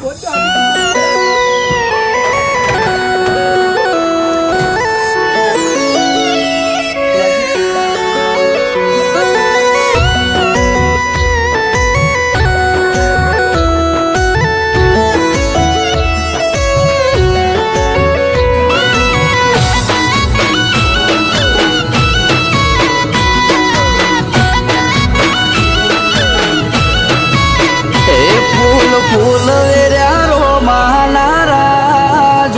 Cuối.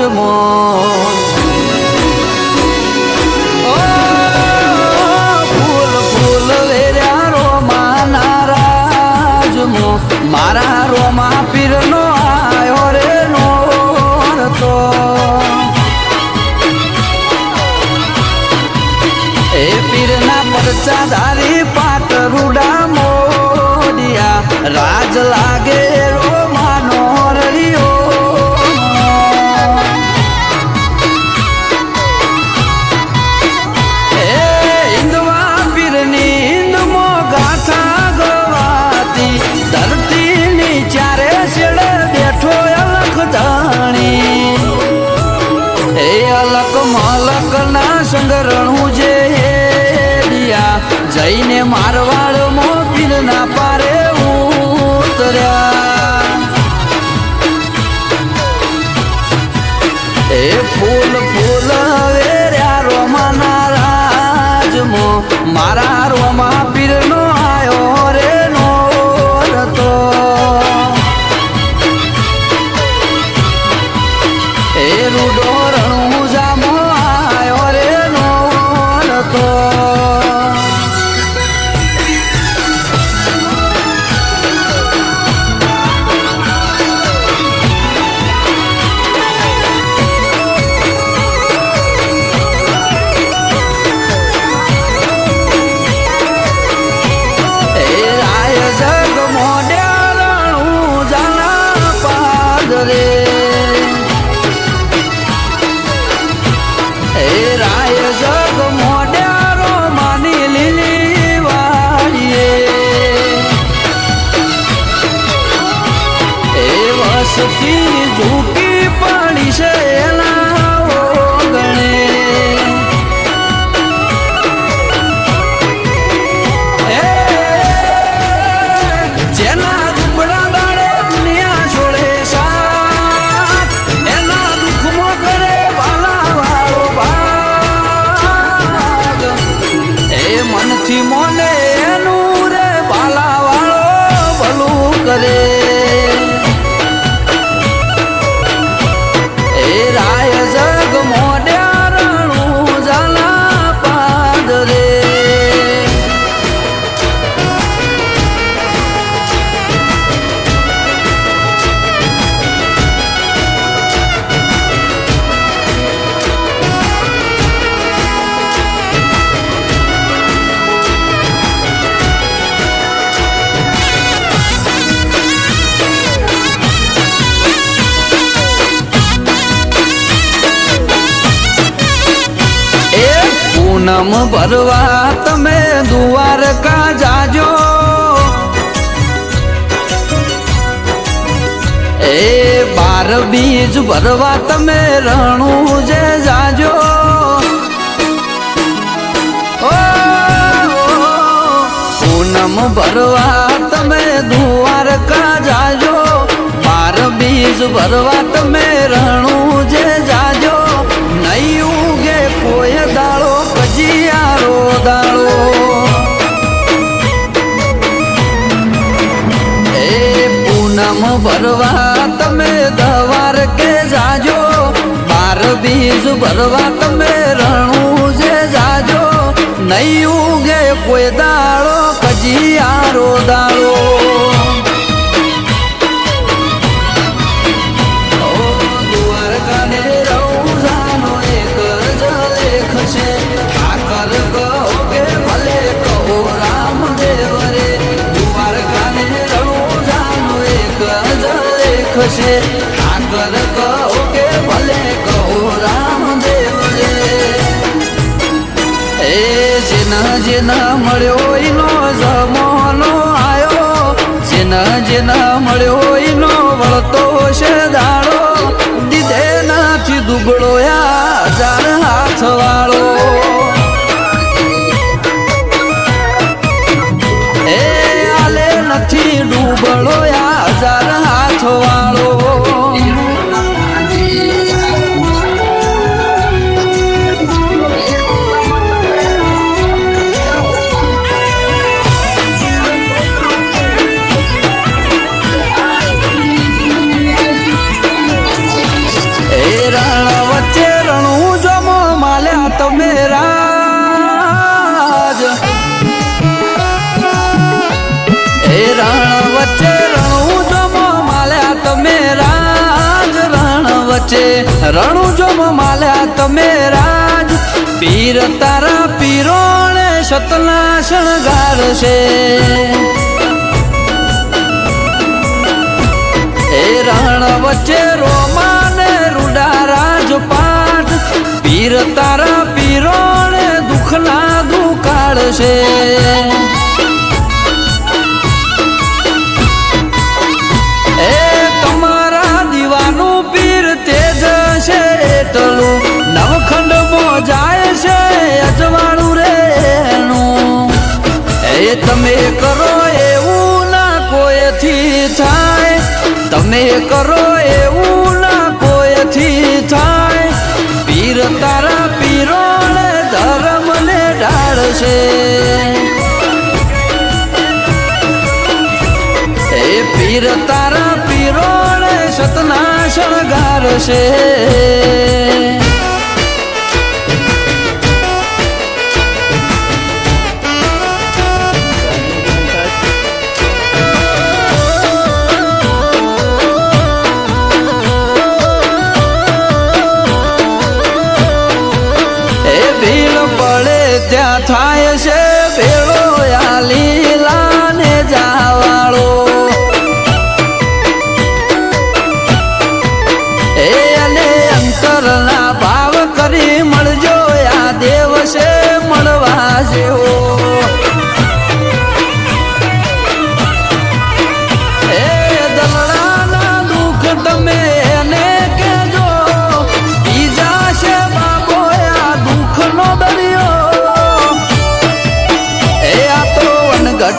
沉默。જઈને Marwar ભરવા તમે દ્વારકા જાજો. એ બાર બીજ ભરવા તમે રણું જે જાજો પૂનમ ભરવા તમે દ્વારકા જાજો. બાર બીજ ભરવા તમે રણું જે જાજો. પૂનમ ભરવા તમે દવાર કે જાજો? બાર બીજ ભરવા તમે રણું જે જાજો? નહીં ઉગે કોઈ દાળો કજિયારો દાળો છે? ઠાકર કહો કે ભલે કહો રામદેવ રે. એ જેના જેના મળ્યો એનો જમોનો આયો. જેના જેના મળ્યો એનો વળ મળતો છે દાડો. દીધે નથી દુબળો યા તમે રાજ એ રણ વચ્ચે રણું જમો માલ્યા તમે રાજ રણ વચ્ચે રણું જમો માલ્યા તમે રાજ પીર તારા પીરોણે સતના શણગાર છે એ રણ વચ્ચે રોમાને પીર તારા પીરોને દુખના દુકાળ છે. એ તમારા દીવાનું પીર તેજ છે, એટલું નવખંડ જાય છે, અજવાળું રેનું એ તમે કરો એવું ના કોઈથી થાય? તમે કરો એવું ઢાળશે એ પીર તારા પીરોને સતના શણગારશે. એ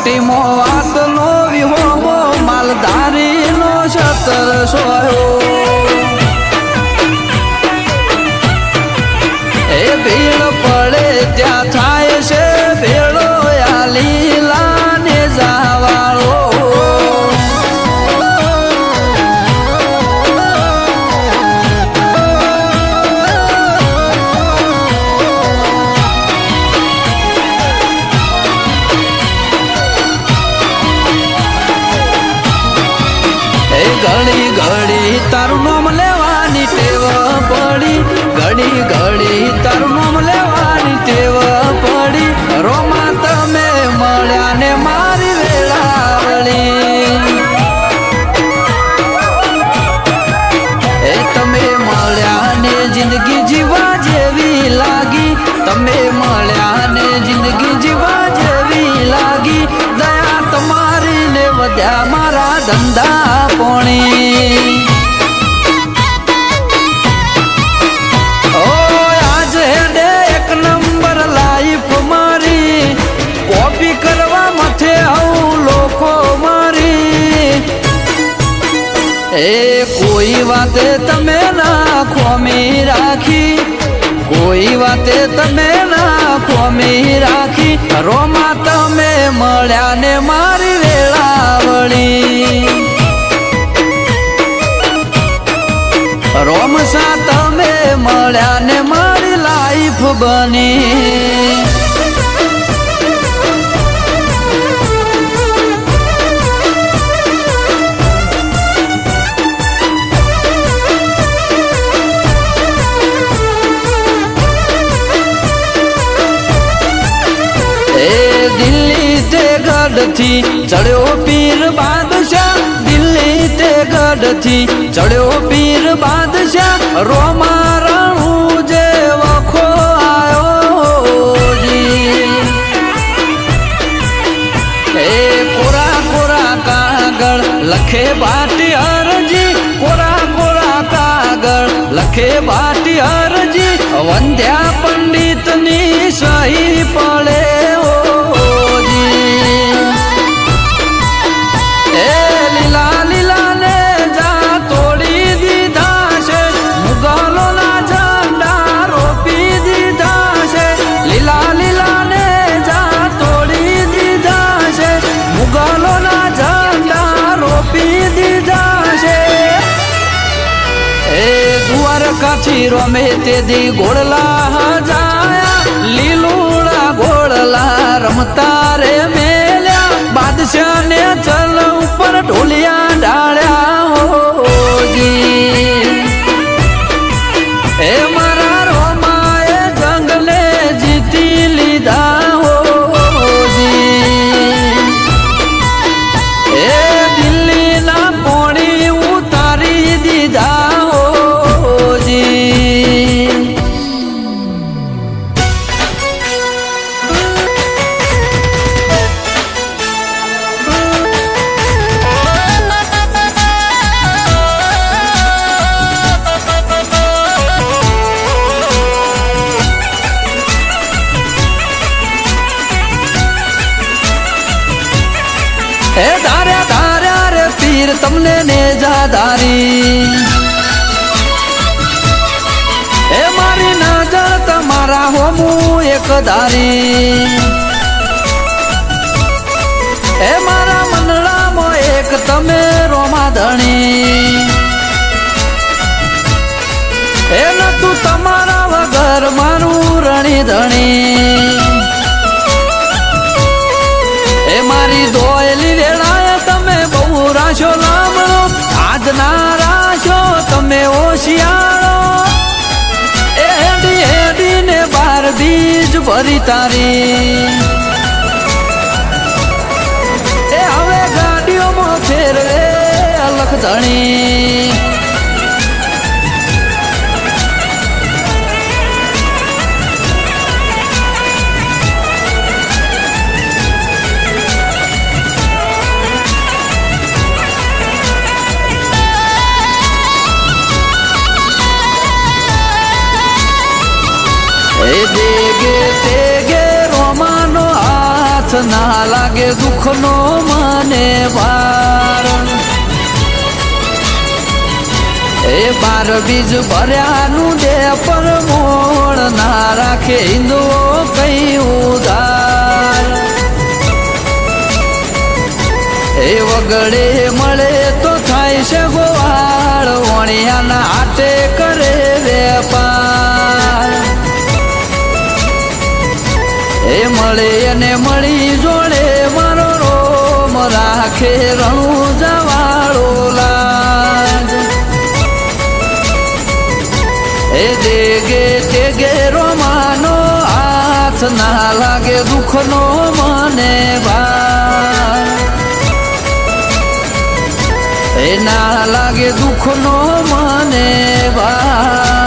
વનગટીમો વાતનો વિહોમો માલધારીનો છતર સોયો. એ ભીડ પડે ત્યાં લોકો મારી. એ કોઈ વાતે તમે ના ખોમી રાખી. કોઈ વાતે તમે ના ખોમી રાખી રોમા તમે મળ્યા ને મારી વેળાવળી. રોમસા તમે મળ્યા ને મારી લાઈફ બની. ગઢથી ચડ્યો પીર બાદશાહ, દિલ્હી તે ગઢથી ચડ્યો પીર બાદશાહ. રોમા રણું જે વખો આવ્યો એ કોરા કોરા કાગળ લખે બાટી અરજી રાખે બાટી અરજી. વંધ્યા પંડિતની સહી પડે ઓજી દ્વારકાથી રમે તે દી ગોળલા જાયા હોમું એ મારા મનડામાં એક તમે રોમા ધણી. હે નતું તમારા વગર મારું રણી ધણી. એ મારી દોયલી વેળાએ તમે બહુ રાશો લામણો આજના રાશો તમે ઓશિયાળો બાર બીજ ભરી તારી. હવે ગાડીઓમાં ફેરવે અલખ ધણી. ના લાગે દુઃખનો મને ભાર એ બાર બીજ ભર્યાનું દે પર મોણ ના રાખે હિન્દુઓ કઈ ઉધાર. એ વગડે મળે તો થાય છે ગોવાળ, વણિયાના હાટે કરે વેપાર. એ મળે દુઃખનો મને ભાર એ ના લાગે દુઃખનો મને ભાર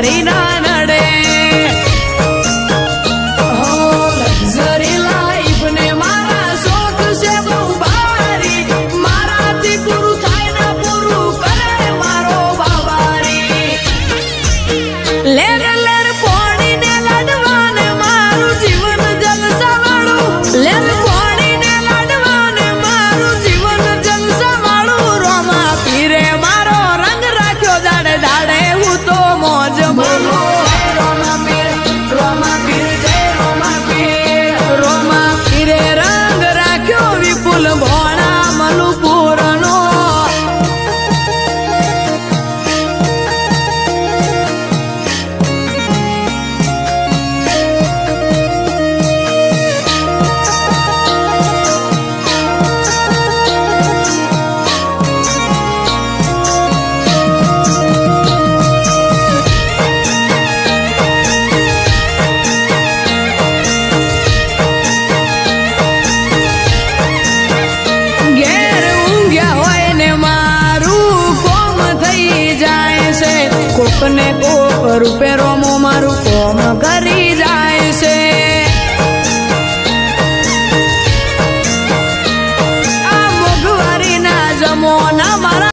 Marina.